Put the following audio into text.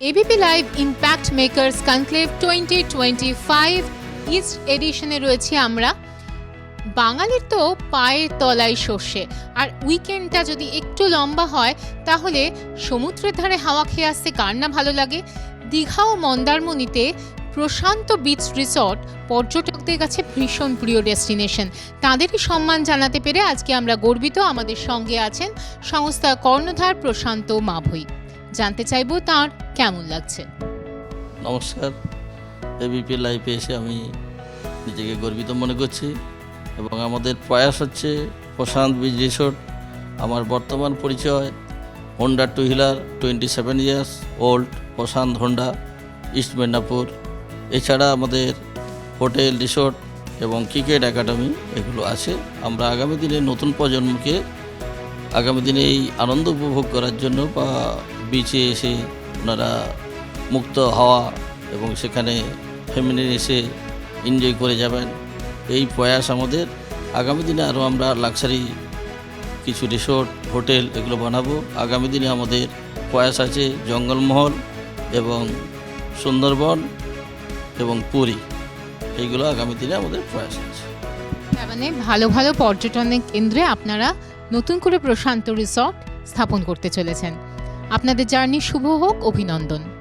ABP live impact makers conclave twenty twenty five east এডিশনে রয়েছি আমরা। বাঙালির তো পায়ের তলায় সর্ষে। আর উইকেন্ডটা যদি একটু লম্বা হয়, তাহলে সমুদ্রের ধারে হাওয়া খেয়ে আসতে কার না ভালো লাগে? দীঘা ও মন্দারমণিতে প্রশান্ত বিচ রিসর্ট পর্যটকদের কাছে ভীষণ প্রিয় ডেস্টিনেশন তাদেরই সম্মান জানাতে পেরে আজকে আমরা গর্বিত। আমাদের সঙ্গে আছেন সংস্থা কর্ণধার প্রশান্ত মাভৈ জানতে চাইব তার কেমন লাগছে? নমস্কার। এবিপি লাইফে এসে আমি নিজেকে গর্বিত মনে করছি এবং আমাদের প্রয়াস হচ্ছে প্রশান্ত বিচ রিসোর্ট আমার বর্তমান পরিচয় Honda two wheeler twenty seven years old Prashanta Honda east Medinipur এছাড়া আমাদের হোটেল রিসোর্ট এবং ক্রিকেট একাডেমি এগুলো আছে। আমরা আগামী দিনে নতুন প্রজন্মকে আগামী দিনে এই আনন্দ উপভোগ করার জন্য বা বিচে এসে ওনারা মুক্ত হওয়া এবং সেখানে ফ্যামিলি এসে এনজয় করে যাবেন, এই প্রয়াস আমাদের। আগামী দিনে আরও আমরা লাক্সারি কিছু রিসোর্ট, হোটেল এগুলো বানাবো। আগামী দিনে আমাদের প্রয়াস আছে জঙ্গলমহল এবং সুন্দরবন এবং পুরী। এইগুলো আগামী দিনে আমাদের প্রয়াস আছে। মানে ভালো ভালো পর্যটনের কেন্দ্রে আপনারা নতুন করে প্রশান্ত রিসর্ট স্থাপন করতে চলেছেন। আপনাদের জার্নি শুভ হোক অভিনন্দন।